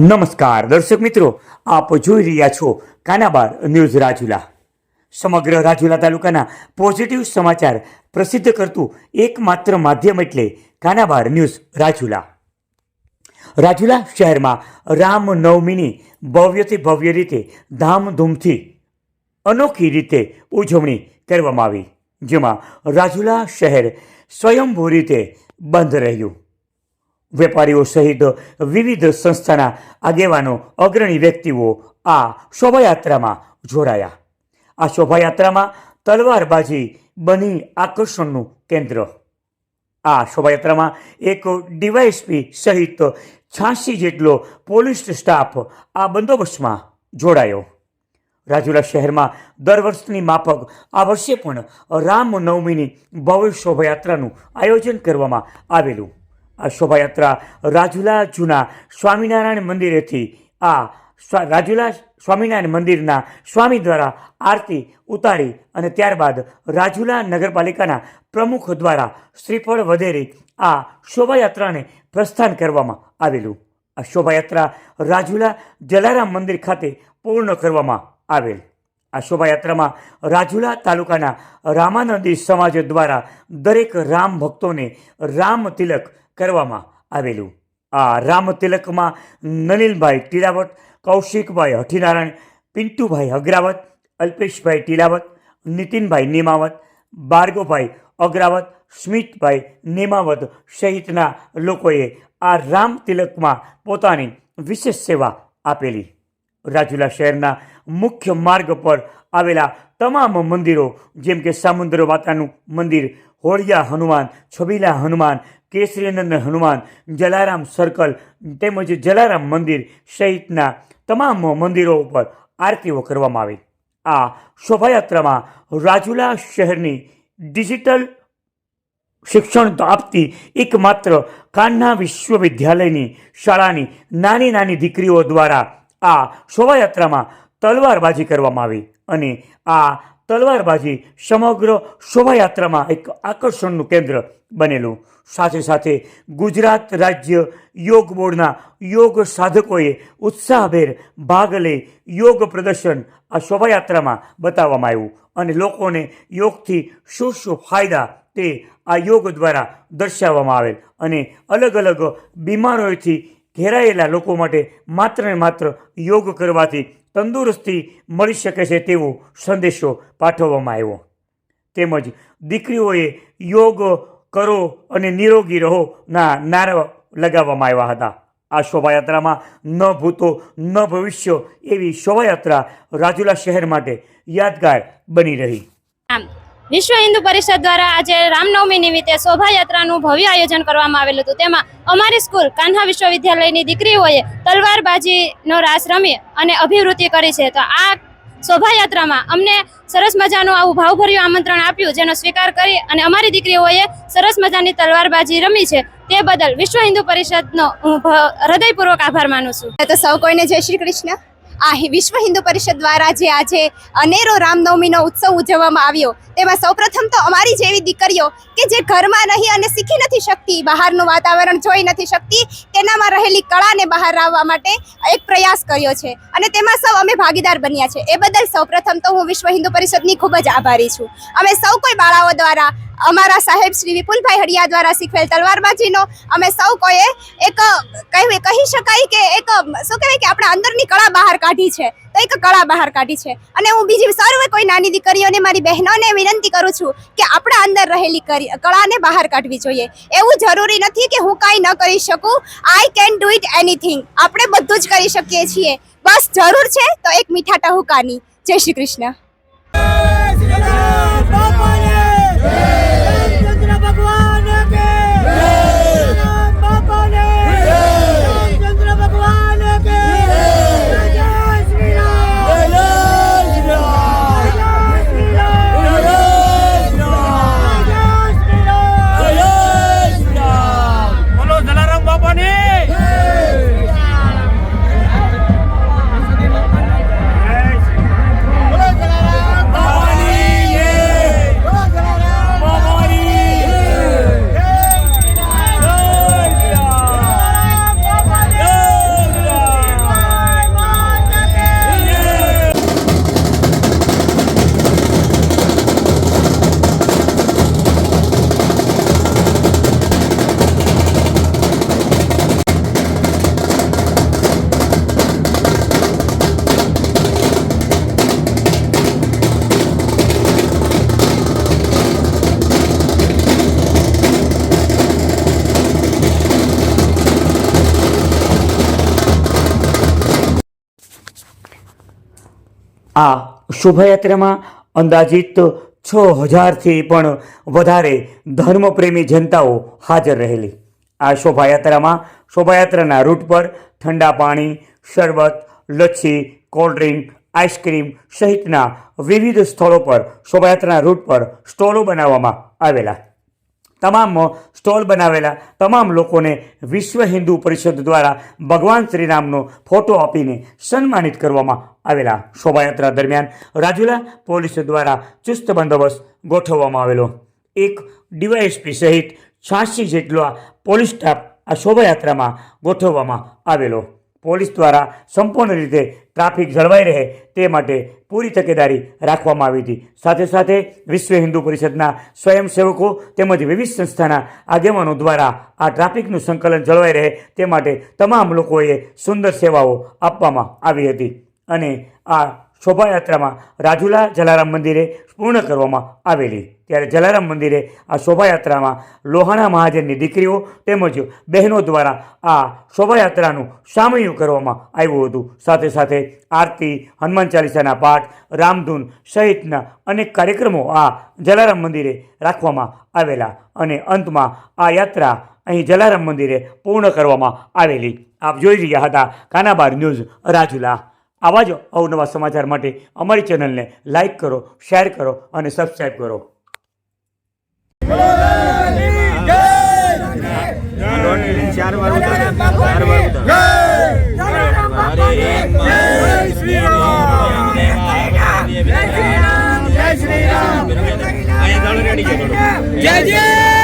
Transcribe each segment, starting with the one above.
નમસ્કાર, દર્શક મિત્રો, આપ જોઈ રહ્યા છો કાનાબાર ન્યૂઝ રાજુલા. સમગ્ર રાજુલા તાલુકાના પોઝિટિવ સમાચાર પ્રસિદ્ધ કરતું એકમાત્ર માધ્યમ એટલે કાનાબાર ન્યૂઝ રાજુલા. રાજુલા શહેરમાં રામ નવમીની ભવ્યથી ભવ્ય રીતે ધામધૂમથી અનોખી રીતે ઉજવણી કરવામાં આવી, જેમાં રાજુલા શહેર સ્વયંભૂ રીતે બંધ રહ્યું. વેપારીઓ સહિત વિવિધ સંસ્થાના આગેવાનો, અગ્રણી વ્યક્તિઓ આ શોભાયાત્રામાં જોડાયા. આ શોભાયાત્રામાં તલવારબાજી બની આકર્ષણનું કેન્દ્ર. આ શોભાયાત્રામાં એક ડીવાયએસપી સહિત છ્યાસી જેટલો પોલીસ સ્ટાફ આ બંદોબસ્તમાં જોડાયો. રાજુલા શહેરમાં દર વર્ષની માફક આ વર્ષે પણ રામનવમીની ભવ્ય શોભાયાત્રાનું આયોજન કરવામાં આવેલું. આ શોભાયાત્રા રાજુલા જૂના સ્વામિનારાયણ મંદિરેથી આ રાજુલા સ્વામિનારાયણ મંદિરના સ્વામી દ્વારા આરતી ઉતારી અને ત્યારબાદ રાજુલા નગરપાલિકાના પ્રમુખ દ્વારા શ્રીફળ વધેરી આ શોભાયાત્રાને પ્રસ્થાન કરવામાં આવેલું. આ શોભાયાત્રા રાજુલા જલારામ મંદિર ખાતે પૂર્ણ કરવામાં આવેલ. આ શોભાયાત્રામાં રાજુલા તાલુકાના રામાનંદી સમાજ દ્વારા દરેક રામ ભક્તોને રામ તિલક કરવામાં આવેલું. આ રામ તિલકમાં નલિનભાઈ ટીલાવત, કૌશિકભાઈ હઠીનારાયણ, પિન્ટુભાઈ અગ્રાવત, અલ્પેશભાઈ ટીલાવત, નીતિનભાઈ નિમાવત, બાર્ગોભાઈ અગ્રાવત, સ્મિતભાઈ નિમાવત સહિતના લોકોએ આ રામ તિલકમાં પોતાની વિશેષ સેવા આપેલી. રાજુલા શહેરના મુખ્ય માર્ગ પર આવેલા તમામ મંદિરો, જેમ કે સામુદ્ર માતાનું મંદિર હોળિયા હનુમાન, છબીલા હનુમાન, કેસરીનંદન હનુમાન, જલારામ સર્કલ તેમજ જલારામ મંદિર સહિતના તમામ મંદિરો ઉપર આરતીઓ કરવામાં આવી. આ શોભાયાત્રામાં રાજુલા શહેરની ડિજિટલ શિક્ષણ આપતી એકમાત્ર કાન્હા વિશ્વવિદ્યાલયની શાળાની નાની નાની દીકરીઓ દ્વારા આ શોભાયાત્રામાં તલવારબાજી કરવામાં આવી અને આ તલવારબાજી સમગ્ર શોભાયાત્રામાં એક આકર્ષણનું કેન્દ્ર બનેલું. સાથે સાથે ગુજરાત રાજ્ય યોગ બોર્ડના યોગ સાધકોએ ઉત્સાહભેર ભાગ લઈ યોગ પ્રદર્શન આ શોભાયાત્રામાં બતાવવામાં આવ્યું અને લોકોને યોગથી શું શું ફાયદા તે આ યોગ દ્વારા દર્શાવવામાં આવેલ અને અલગ અલગ બીમારીઓથી ઘેરાયેલા લોકો માટે માત્ર ને માત્ર યોગ કરવાથી તંદુરસ્તી મળી શકે છે તેવો સંદેશો પાઠવવામાં આવ્યો. તેમજ દીકરીઓએ યોગ કરો અને નિરોગી રહો ના નારા લગાવવામાં આવ્યા હતા. આ શોભાયાત્રામાં ન ભૂતો, ન ભવિષ્ય એવી શોભાયાત્રા રાજુલા શહેર માટે યાદગાર બની રહી. વિશ્વ હિન્દુ પરિષદ દ્વારા આજે રામનવમી નિમિત્તે શોભાયાત્રાનું ભવ્ય આયોજન કરવામાં આવેલું હતું. તેમાં અમારી સ્કૂલ કાન્હા વિશ્વવિદ્યાલયની દીકરીઓએ તલવારબાજીનો રાસ રમી અને અભિવૃદ્ધિ કરી છે. તો આ શોભાયાત્રામાં અમને સરસ મજાનું આવું ભાવભર્યું આમંત્રણ આપ્યું, જેનો સ્વીકાર કરી અને અમારી દીકરીઓએ સરસ મજાની તલવારબાજી રમી છે. તે બદલ વિશ્વ હિન્દુ પરિષદનો હું હૃદયપૂર્વક આભાર માનું છું. તો સૌ કોઈને જય શ્રી કૃષ્ણ. આ વિશ્વ હિન્દુ પરિષદ દ્વારા જે આજે અનેરો રામનવમીનો ઉત્સવ ઉજવવામાં આવ્યો, તેમાં સૌપ્રથમ તો અમારી જેવી દીકરીઓ કે જે ઘરમાં નહીં અને શીખી નથી શકતી, બહારનું વાતાવરણ જોઈ નથી શકતી, તેનામાં રહેલી કળાને બહાર લાવવા માટે એક પ્રયાસ કર્યો છે. અને તેમાં સૌ અમે ભાગીદાર બન્યા છે. એ બદલ સૌપ્રથમ તો હું વિશ્વ હિન્દુ પરિષદની ખૂબ જ આભારી છું. અમે સૌ કોઈ બાળાઓ દ્વારા, અમારા સાહેબ શ્રી વિપુલભાઈ હડિયા દ્વારા શીખવેલ તલવારબાજીનો, અમે સૌ કોઈએ એક, કહી શકાય કે એક, શું કહેવાય કે આપણા અંદરની કળા બહાર કાઢી છે, તો એક કળા બહાર કાઢી છે. અને હું બીજી સર્વ કોઈ નાની દીકરીઓને, મારી બહેનોને વિનંતી કરું છું કે આપણા અંદર રહેલી કળાને બહાર કાઢવી જોઈએ. એવું જરૂરી નથી કે હું કાંઈ ન કરી શકું. I can do it anything આપણે બધું જ કરી શકીએ છીએ. બસ જરૂર છે તો એક મીઠા ટહુકાની. જય શ્રી કૃષ્ણ. આ શોભાયાત્રામાં અંદાજિત છ હજારથી પણ વધારે ધર્મપ્રેમી જનતાઓ હાજર રહેલી. આ શોભાયાત્રામાં શોભાયાત્રાના રૂટ પર ઠંડા પાણી, શરબત, લચ્છી, કોલ્ડ ડ્રિંક, આઈસ્ક્રીમ સહિતના વિવિધ સ્થળો પર શોભાયાત્રાના રૂટ પર સ્ટોલો બનાવવામાં આવેલા. તમામ સ્ટોલ બનાવેલા તમામ લોકોને વિશ્વ હિન્દુ પરિષદ દ્વારા ભગવાન શ્રીરામનો ફોટો આપીને સન્માનિત કરવામાં આવેલા શોભાયાત્રા દરમિયાન રાજુલા પોલીસ દ્વારા ચુસ્ત બંદોબસ્ત ગોઠવવામાં આવેલો. એક ડીવાયએસપી સહિત છ્યાસી જેટલા પોલીસ સ્ટાફ આ શોભાયાત્રામાં ગોઠવવામાં આવેલો. પોલીસ દ્વારા સંપૂર્ણ રીતે ટ્રાફિક જળવાઈ રહે તે માટે પૂરી તકેદારી રાખવામાં આવી હતી. સાથે સાથે વિશ્વ હિન્દુ પરિષદના સ્વયંસેવકો તેમજ વિવિધ સંસ્થાના આગેવાનો દ્વારા આ ટ્રાફિકનું સંકલન જળવાઈ રહે તે માટે તમામ લોકોએ સુંદર સેવાઓ આપવામાં આવી હતી. અને આ શોભાયાત્રામાં રાજુલા જલારામ મંદિરે પૂર્ણ કરવામાં આવેલી. ત્યારે જલારામ મંદિરે આ શોભાયાત્રામાં લોહાણા મહાજનની દીકરીઓ તેમજ બહેનો દ્વારા આ શોભાયાત્રાનું સામયું કરવામાં આવ્યું હતું. સાથે સાથે આરતી, હનુમાન ચાલીસાના પાઠ, રામધૂન સહિતના અનેક કાર્યક્રમો આ જલારામ મંદિરે રાખવામાં આવેલા અને અંતમાં આ યાત્રા અહીં જલારામ મંદિરે પૂર્ણ કરવામાં આવેલી. આપ જોઈ રહ્યા હતા કાનાબાર ન્યૂઝ રાજુલા. આવા જ અવનવા સમાચાર માટે અમારી ચેનલને લાઈક કરો શેર કરો અને સબસ્ક્રાઈબ કરો. ચાર વાર ચાર વાર જય જય શ્રી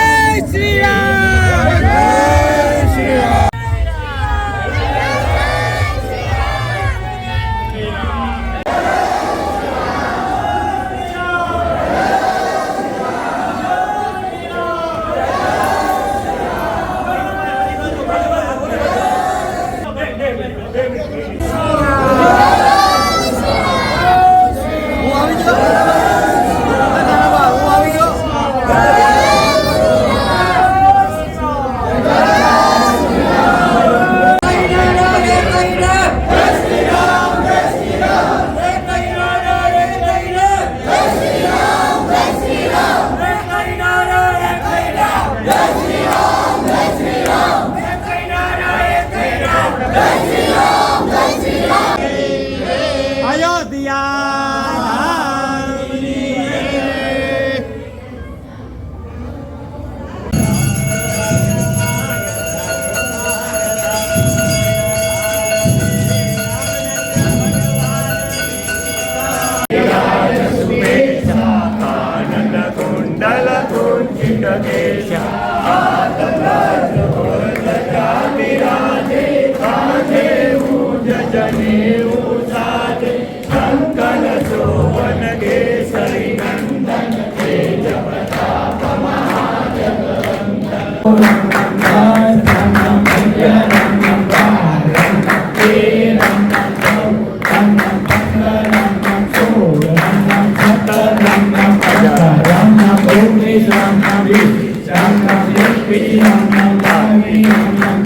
પ્રોગ્રામમાં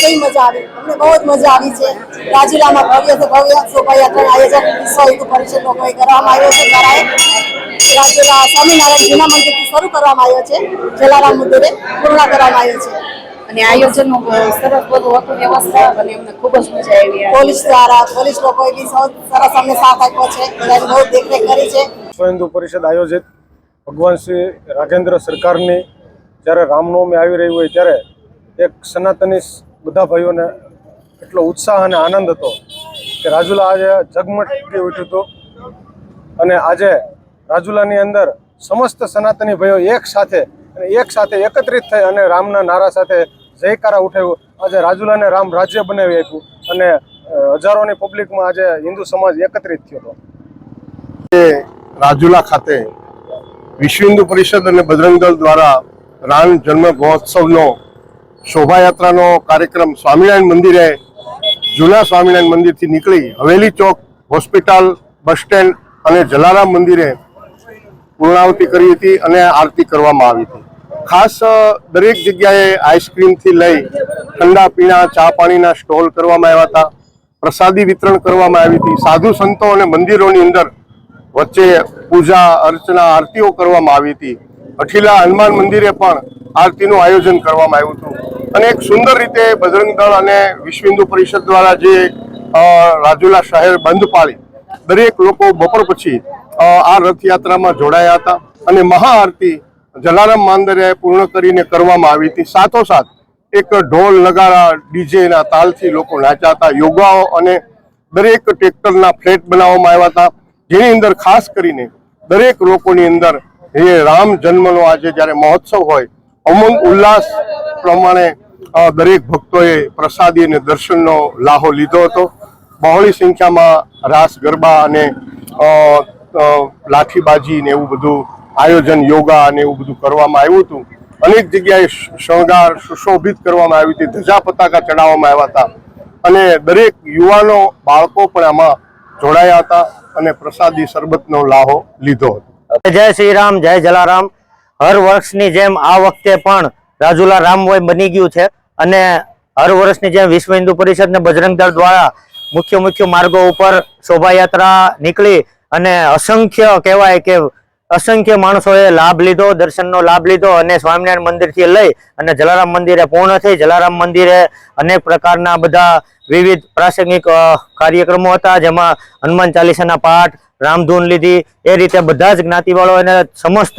કેવી મજા આવી? અમને બહુ જ મજા આવી છે. રાજુલામાં ભવ્યથી ભવ્ય શોભાયાત્રાનું આયોજન વિશ્વ હિન્દુ પરિષદનો કોઈ કરવામાં આવ્યો છે ત્યારે રાજુલા સ્વામિનારાયણ જૂના મંદિરથી શરૂ કરવામાં આવ્યો છે. જલારામ મંદિરે પૂર્ણ કરવામાં આવ્યો છે. અને આયોજનનું સરસ બધું હતું વ્યવસ્થા અને અમને ખૂબ જ મજા આવી પોલીસ દ્વારા પોલીસ લોકોએ બી સરસ અમને સાથ આપ્યો છે. બધાની બહુ દેખરેખ કરી છે. હિન્દુ પરિષદ આયોજિત ભગવાન શ્રી રાજેન્દ્ર સરકારની જ્યારે રામનવમી આવી રહી હોય ત્યારે એક સનાતની બધા ભાઈઓને એટલો ઉત્સાહ અને આનંદ હતો કે રાજુલા આજે ઝગમગી ઉઠ્યું હતું. અને આજે રાજુલાની અંદર સમસ્ત સનાતની ભાઈઓ એક સાથે અને એક સાથે એકત્રિત થઈ અને રામના નારા સાથે જયકારા ઉઠાવ્યું. આજે રાજુલાને રામ રાજ્ય બનાવી આપ્યું અને હજારોની પબ્લિકમાં આજે હિન્દુ સમાજ એકત્રિત થયો હતો. રાજુલા ખાતે વિશ્વ હિન્દુ પરિષદ અને બજરંગ દળ દ્વારા રામ જન્મ મહોત્સવનો શોભાયાત્રાનો કાર્યક્રમ સ્વામિનારાયણ મંદિરે જૂના સ્વામિનારાયણ મંદિરથી નીકળી હવેલી ચોક હોસ્પિટલ બસ સ્ટેન્ડ અને જલારામ મંદિરે પૂર્ણાવતી કરી હતી અને આરતી કરવામાં આવી હતી. ખાસ દરેક જગ્યાએ આઈસ્ક્રીમથી લઈ ઠંડા પીણા, ચા પાણીના સ્ટોલ કરવામાં આવ્યા હતા, પ્રસાદી વિતરણ કરવામાં આવી હતી. સાધુ સંતો અને મંદિરોની અંદર વચ્ચે પૂજા, અર્ચના, આરતીઓ કરવામાં આવી હતી. અઠીલા હનુમાન મંદિરે પણ આરતીનું આયોજન કરવામાં આવ્યું હતું. અને એક સુંદર રીતે બજરંગ દળ અને વિશ્વ હિન્દુ પરિષદ દ્વારા જે રાજુલા શહેર બંધ પાળી, દરેક લોકો બપોર પછી આ રથયાત્રામાં જોડાયા હતા અને મહાઆરતી જલારામ માંદરે પૂર્ણ કરીને કરવામાં આવી હતી. સાથોસાથ એક ઢોલ નગારા, ડીજેના તાલથી લોકો નાચ્યા હતા. યોગાઓ અને દરેક ટ્રેક્ટરના ફ્લેટ બનાવવામાં આવ્યા હતા. જેની અંદર ખાસ કરીને દરેક લોકોની અંદર એ રામ જન્મનો આજે જ્યારે મહોત્સવ હોય અમંગ ઉલ્લાસ પ્રમાણે દરેક ભક્તોએ પ્રસાદી અને દર્શનનો લાહો લીધો હતો. બહોળી સંખ્યામાં રાસ, ગરબા અને લાઠીબાજી ને એવું બધું આયોજન, યોગા અને એવું બધું કરવામાં આવ્યું હતું. અનેક જગ્યાએ શણગાર, સુશોભિત કરવામાં આવી હતી, ધજા, પતાકા ચડાવવામાં આવ્યા હતા. અને દરેક યુવાનો, બાળકો પણ આમાં જોડાયા હતા અને પ્રસાદી શરબતનો લાહો લીધો હતો. જય શ્રી રામ જય જલારામ. હર વર્ષની જેમ આ વખતે પણ રાજુલા રામવય બની ગયું છે અને હર વર્ષની જેમ વિશ્વ હિન્દુ પરિષદ ને બજરંગ દળ દ્વારા મુખ્ય મુખ્ય માર્ગો ઉપર શોભાયાત્રા નીકળી અને અસંખ્ય કહેવાય કે અસંખ્ય માણસોએ લાભ લીધો, દર્શનનો લાભ લીધો અને સ્વામિનારાયણ મંદિરથી લઈ અને જલારામ મંદિરે પૂર્ણ થઈ, જલારામ મંદિરે અનેક પ્રકારના બધા વિવિધ પ્રાસંગિક કાર્યક્રમો હતા, જેમાં હનુમાન ચાલીસાના પાઠ, રામધૂન લીધી, એ રીતે બધા જ જ્ઞાતિવાળો અને સમસ્ત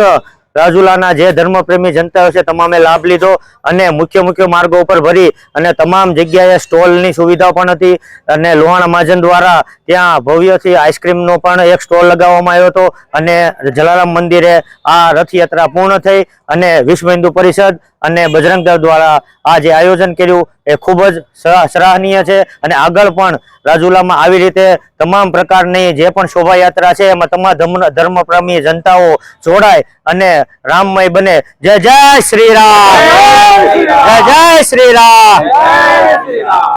રાજુલાના જે ધર્મપ્રેમી જનતા છે, તમામે લાભ લીધો અને મુખ્ય મુખ્ય માર્ગો ઉપર ભરી અને તમામ જગ્યાએ સ્ટોલની સુવિધા પણ હતી અને લોહાણા મહાજન દ્વારા ત્યાં ભવ્યથી આઈસ્ક્રીમનો પણ એક સ્ટોલ લગાવવામાં આવ્યો હતો અને જલારામ મંદિરે આ રથયાત્રા પૂર્ણ થઈ અને વિશ્વ હિન્દુ પરિષદ અને બજરંગ દળ દ્વારા આ જે આયોજન કર્યું એ ખૂબ જ સરા- સરાહનીય છે. અને આગળ પણ રાજુલામાં આવી રીતે તમામ પ્રકારની જે પણ શોભાયાત્રા છે એમાં તમામ ધર્મ ધર્મપ્રેમી જનતાઓ જોડાય અને રામમય બને. જય જય શ્રી રામ! જય જય શ્રી રામ!